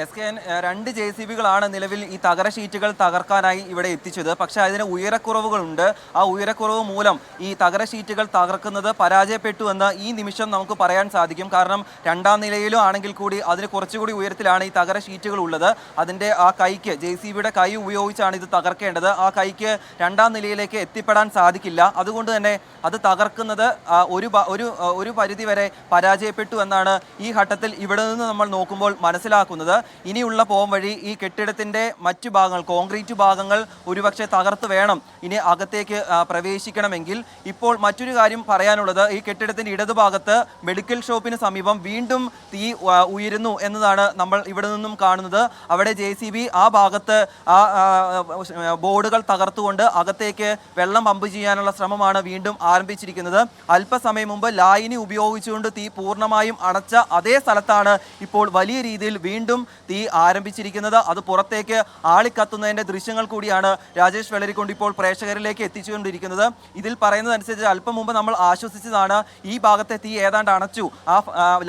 S K N രണ്ട് J C ബികളാണ് നിലവിൽ ഈ തകര ഷീറ്റുകൾ തകർക്കാനായി ഇവിടെ എത്തിച്ചത്. പക്ഷേ അതിന് ഉയരക്കുറവുകളുണ്ട്. ആ ഉയരക്കുറവ് മൂലം ഈ തകര ഷീറ്റുകൾ തകർക്കുന്നത് പരാജയപ്പെട്ടു എന്ന് ഈ നിമിഷം നമുക്ക് പറയാൻ സാധിക്കും. കാരണം രണ്ടാം നിലയിലും ആണെങ്കിൽ കൂടി അതിന് കുറച്ചുകൂടി ഉയരത്തിലാണ് ഈ തകര ഷീറ്റുകൾ ഉള്ളത്. അതിന്റെ ആ കൈക്ക് ജെ സി ബിയുടെ കൈ ഉപയോഗിച്ചാണ് ഇത് തകർക്കേണ്ടത്. ആ കൈക്ക് രണ്ടാം നിലയിലേക്ക് എത്തിപ്പെടാൻ സാധിക്കില്ല. അതുകൊണ്ട് തന്നെ അത് തകർക്കുന്നത് ഒരു ഒരു ഒരു പരിധി വരെ പരാജയപ്പെട്ടു എന്നാണ് ഈ ഘട്ടത്തിൽ ഇവിടെ നിന്ന് നമ്മൾ നോക്കുമ്പോൾ മനസ്സിലാക്കുന്നത്. ഇനിയുള്ള പോം വഴി ഈ കെട്ടിടത്തിന്റെ മറ്റു ഭാഗങ്ങൾ കോൺക്രീറ്റ് ഭാഗങ്ങൾ ഒരുപക്ഷെ തകർത്ത് വേണം. ഇനി അകത്തേക്ക് പ്രവേശിക്കണമെങ്കിൽ ഇപ്പോൾ മറ്റൊരു കാര്യം പറയാനുള്ളത് ഈ കെട്ടിടത്തിന്റെ ഇടതുഭാഗത്ത് മെഡിക്കൽ ഷോപ്പിന് സമീപം വീണ്ടും തീ ഉയരുന്നു എന്നതാണ് നമ്മൾ ഇവിടെ നിന്നും കാണുന്നത്. അവിടെ ജെ ആ ഭാഗത്ത് ആ, ബോർഡുകൾ തകർത്തുകൊണ്ട് അകത്തേക്ക് വെള്ളം പമ്പ് ചെയ്യാനുള്ള ശ്രമമാണ് വീണ്ടും ആരംഭിച്ചിരിക്കുന്നത്. അല്പസമയം മുമ്പ് ലായിനി ഉപയോഗിച്ചുകൊണ്ട് തീ പൂർണമായും അടച്ച അതേ സ്ഥലത്താണ് ഇപ്പോൾ വലിയ രീതിയിൽ വീണ്ടും തീ ആരംഭിച്ചിരിക്കുന്നത്. അത് പുറത്തേക്ക് ആളിക്കത്തുന്നതിന്റെ ദൃശ്യങ്ങൾ കൂടിയാണ് രാജേഷ് വെള്ളരിക്കൊണ്ട് ഇപ്പോൾ പ്രേക്ഷകരിലേക്ക് എത്തിച്ചുകൊണ്ടിരിക്കുന്നത്. ഇതിൽ പറയുന്നതനുസരിച്ച് അല്പം മുമ്പ് നമ്മൾ ആശ്വസിച്ചതാണ് ഈ ഭാഗത്തെ തീ ഏതാണ്ട് അണച്ചു. ആ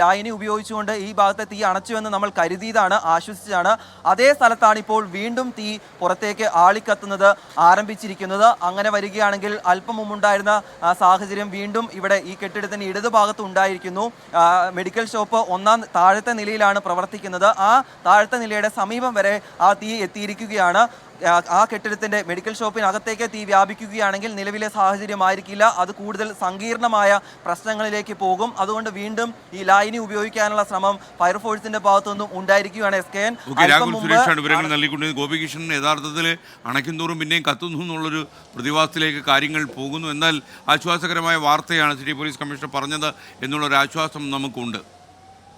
ലായനി ഉപയോഗിച്ചുകൊണ്ട് ഈ ഭാഗത്തെ തീ അണച്ചു എന്ന് നമ്മൾ കരുതിയതാണ് ആശ്വസിച്ചതാണ്. അതേ സ്ഥലത്താണ് ഇപ്പോൾ വീണ്ടും തീ പുറത്തേക്ക് ആളിക്കത്തുന്നത് ആരംഭിച്ചിരിക്കുന്നത്. അങ്ങനെ വരികയാണെങ്കിൽ അല്പം മുമ്പുണ്ടായിരുന്ന സാഹചര്യം വീണ്ടും ഇവിടെ ഈ കെട്ടിടത്തിന്റെ ഇടതുഭാഗത്ത് ഉണ്ടായിരിക്കുന്നു. മെഡിക്കൽ ഷോപ്പ് ഒന്നാം താഴത്തെ നിലയിലാണ് പ്രവർത്തിക്കുന്നത്. ആ താഴത്തെ നിലയുടെ സമീപം വരെ ആ തീ എത്തിയിരിക്കുകയാണ്. ആ, കെട്ടിടത്തിന്റെ മെഡിക്കൽ ഷോപ്പിനകത്തേക്ക് തീ വ്യാപിക്കുകയാണെങ്കിൽ നിലവിലെ സാഹചര്യമായിരിക്കില്ല. അത് കൂടുതൽ സങ്കീർണമായ പ്രശ്നങ്ങളിലേക്ക് പോകും. അതുകൊണ്ട് വീണ്ടും ഈ ലൈനി ഉപയോഗിക്കാനുള്ള ശ്രമം ഫയർഫോഴ്സിന്റെ ഭാഗത്തുനിന്നും ഉണ്ടായിരിക്കുകയാണ് എസ് കെ എൻ. വിവരങ്ങൾ നൽകിക്കൊണ്ടിരുന്നത് ഗോപികൃഷ്ണൻ യഥാർത്ഥത്തിൽ അണയ്ക്കും തോറും പിന്നെയും കത്തുന്നു എന്നുള്ളൊരു പ്രതിഭാസത്തിലേക്ക് കാര്യങ്ങൾ പോകുന്നു. എന്നാൽ ആശ്വാസകരമായ വാർത്തയാണ് സിറ്റി പോലീസ് കമ്മീഷണർ പറഞ്ഞത് എന്നുള്ളൊരു ആശ്വാസം നമുക്കുണ്ട്.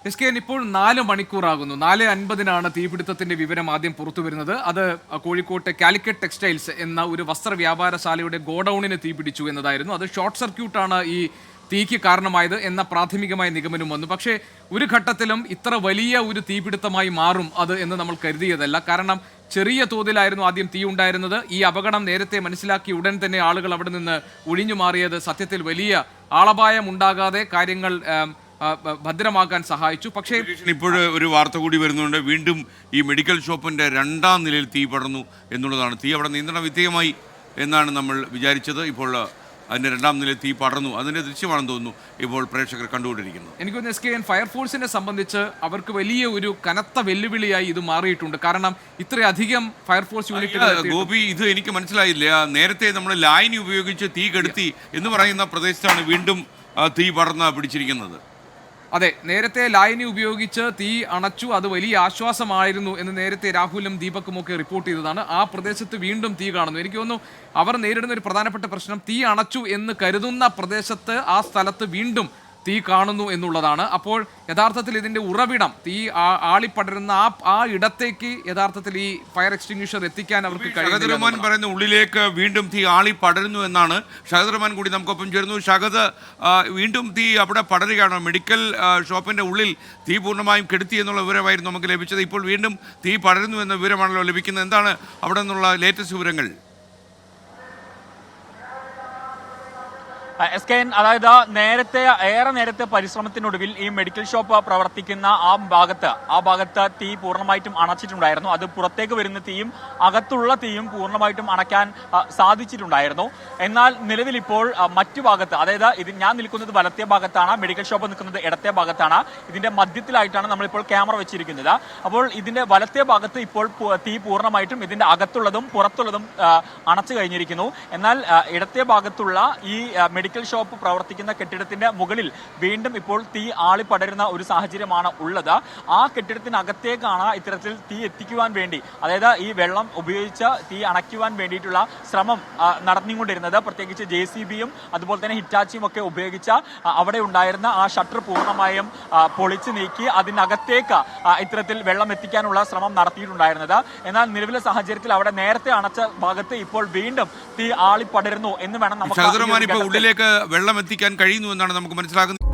എസ് കെ ഇപ്പോൾ നാല് മണിക്കൂറാകുന്നു. നാല് അൻപതിനാണ് തീപിടുത്തത്തിന്റെ വിവരം ആദ്യം പുറത്തു വരുന്നത്. അത് കോഴിക്കോട്ടെ കാലിക്കറ്റ് ടെക്സ്റ്റൈൽസ് എന്ന ഒരു വസ്ത്ര വ്യാപാരശാലയുടെ ഗോഡൌണിന് തീപിടിച്ചു എന്നതായിരുന്നു. അത് ഷോർട്ട് സർക്യൂട്ടാണ് ഈ തീക്ക് കാരണമായത് എന്ന പ്രാഥമികമായ നിഗമനം വന്നു. പക്ഷേ ഒരു ഘട്ടത്തിലും ഇത്ര വലിയ ഒരു തീപിടുത്തമായി മാറും അത് എന്ന് നമ്മൾ കരുതിയതല്ല. കാരണം ചെറിയ തോതിലായിരുന്നു ആദ്യം തീ ഉണ്ടായിരുന്നത്. ഈ അപകടം നേരത്തെ മനസ്സിലാക്കി ഉടൻ തന്നെ ആളുകൾ അവിടെ നിന്ന് ഒഴിഞ്ഞു മാറിയത്. സത്യത്തിൽ വലിയ ആളപായം ഉണ്ടാകാതെ കാര്യങ്ങൾ ഭദ്രമാക്കാൻ സഹായിച്ചു. പക്ഷേ ഇപ്പോൾ ഒരു വാർത്ത കൂടി വരുന്നുണ്ട്. വീണ്ടും ഈ മെഡിക്കൽ ഷോപ്പിന്റെ രണ്ടാം നിലയിൽ തീ പടർന്നു എന്നുള്ളതാണ്. തീ അവിടെ നിയന്ത്രണ വിധേയമായി എന്നാണ് നമ്മൾ വിചാരിച്ചത്. ഇപ്പോൾ അതിന്റെ രണ്ടാം നിലയിൽ തീ പടർന്നു. അതിന്റെ ദൃശ്യമാണെന്ന് തോന്നുന്നു ഇപ്പോൾ പ്രേക്ഷകർ കണ്ടുകൊണ്ടിരിക്കുന്നത് എനിക്ക് തോന്നുന്നു എസ് കെ എൻ ഫയർഫോഴ്സിനെ സംബന്ധിച്ച് അവർക്ക് വലിയ ഒരു കനത്ത വെല്ലുവിളിയായി ഇത് മാറിയിട്ടുണ്ട്. കാരണം ഇത്രയധികം ഫയർഫോഴ്സ് യൂണിറ്റ് ഗോപി ഇത് എനിക്ക് മനസ്സിലായില്ല. നേരത്തെ നമ്മൾ ലായനി ഉപയോഗിച്ച് തീ കെടുത്തി എന്ന് പറയുന്ന പ്രദേശത്താണ് വീണ്ടും തീ പടർന്ന് പിടിച്ചിരിക്കുന്നത്. അതെ നേരത്തെ ലായനി ഉപയോഗിച്ച് തീ അണച്ചു അത് വലിയ ആശ്വാസമായിരുന്നു എന്ന് നേരത്തെ രാഹുലും ദീപക്കും ഒക്കെ റിപ്പോർട്ട് ചെയ്തതാണ്. ആ പ്രദേശത്ത് വീണ്ടും തീ കാണുന്നു. എനിക്ക് തോന്നുന്നു അവർ നേരിടുന്ന ഒരു പ്രധാനപ്പെട്ട പ്രശ്നം തീ അണച്ചു എന്ന് കരുതുന്ന പ്രദേശത്ത് ആ സ്ഥലത്ത് വീണ്ടും തീ കാണുന്നു എന്നുള്ളതാണ്. അപ്പോൾ യഥാർത്ഥത്തിൽ ഇതിന്റെ ഉറവിടം തീ ആ- ആളിപ്പടരുന്ന ആ ആ ഇടത്തേക്ക് യഥാർത്ഥത്തിൽ ഈ ഫയർ എക്സ്റ്റിംഗ്വിഷർ എത്തിക്കാൻ അവർക്ക് ഷഹദ് റഹ്മാൻ പറയുന്ന ഉള്ളിലേക്ക് വീണ്ടും തീ ആളി പടരുന്നു എന്നാണ് ഷഹദ് റഹ്മാൻ കൂടി നമുക്കൊപ്പം ചേരുന്നു. ഷഹദ് വീണ്ടും തീ അവിടെ പടരുകയാണ്. മെഡിക്കൽ ഷോപ്പിന്റെ ഉള്ളിൽ തീ പൂർണമായും കെടുത്തി എന്നുള്ള വിവരമായിരുന്നു നമുക്ക് ലഭിച്ചത്. ഇപ്പോൾ വീണ്ടും തീ പടരുന്നു എന്ന വിവരമാണല്ലോ ലഭിക്കുന്നത്. എന്താണ് അവിടെ നിന്നുള്ള ലേറ്റസ്റ്റ് വിവരങ്ങൾ? എസ് കെ എൻ അതായത് നേരത്തെ ഏറെ നേരത്തെ പരിശ്രമത്തിനൊടുവിൽ ഈ മെഡിക്കൽ ഷോപ്പ് പ്രവർത്തിക്കുന്ന ആ ഭാഗത്ത് ആ ഭാഗത്ത് തീ പൂർണമായിട്ടും അണച്ചിട്ടുണ്ടായിരുന്നു. അത് പുറത്തേക്ക് വരുന്ന തീയും അകത്തുള്ള തീയും പൂർണമായിട്ടും അണയ്ക്കാൻ സാധിച്ചിട്ടുണ്ടായിരുന്നു. എന്നാൽ നിലവിൽ ഇപ്പോൾ മറ്റു ഭാഗത്ത് അതായത് ഇത് ഞാൻ നിൽക്കുന്നത് വലത്തെ ഭാഗത്താണ് മെഡിക്കൽ ഷോപ്പ് നിൽക്കുന്നത് ഇടത്തെ ഭാഗത്താണ്. ഇതിന്റെ മധ്യത്തിലായിട്ടാണ് നമ്മളിപ്പോൾ ക്യാമറ വെച്ചിരിക്കുന്നത്. അപ്പോൾ ഇതിന്റെ വലത്തെ ഭാഗത്ത് ഇപ്പോൾ തീ പൂർണമായിട്ടും ഇതിന്റെ അകത്തുള്ളതും പുറത്തുള്ളതും അണച്ചു കഴിഞ്ഞിരിക്കുന്നു. എന്നാൽ ഇടത്തെ ഭാഗത്തുള്ള ഈ ആ, മെഡിക്കൽ ഷോപ്പ് പ്രവർത്തിക്കുന്ന കെട്ടിടത്തിന്റെ മുകളിൽ വീണ്ടും ഇപ്പോൾ തീ ആളിപ്പടരുന്ന ഒരു സാഹചര്യമാണ് ഉള്ളത്. ആ കെട്ടിടത്തിനകത്തേക്കാണ് ഇത്തരത്തിൽ തീ എത്തിക്കുവാൻ വേണ്ടി അതായത് ഈ വെള്ളം ഉപയോഗിച്ച് തീ അണയ്ക്കുവാൻ വേണ്ടിയിട്ടുള്ള ശ്രമം നടന്നിക്കൊണ്ടിരുന്നത് നടന്നുകൊണ്ടിരുന്നത്. പ്രത്യേകിച്ച് ജെ സി ബിയും അതുപോലെ തന്നെ ഹിറ്റാച്ചിയും ഒക്കെ ഉപയോഗിച്ച അവിടെ ഉണ്ടായിരുന്ന ആ ഷട്ടർ പൂർണമായും പൊളിച്ചു നീക്കി അതിനകത്തേക്ക് ഇത്തരത്തിൽ വെള്ളം എത്തിക്കാനുള്ള ശ്രമം നടത്തിയിട്ടുണ്ടായിരുന്നത്. എന്നാൽ നിലവിലെ സാഹചര്യത്തിൽ അവിടെ നേരത്തെ അണച്ച ഭാഗത്ത് ഇപ്പോൾ വീണ്ടും തീ ആളിപ്പടരുന്നു എന്ന് വേണം നമുക്ക് വെള്ളം എത്തിക്കാൻ കഴിയുന്നു എന്നാണ് നമുക്ക് മനസ്സിലാക്കുന്നത്.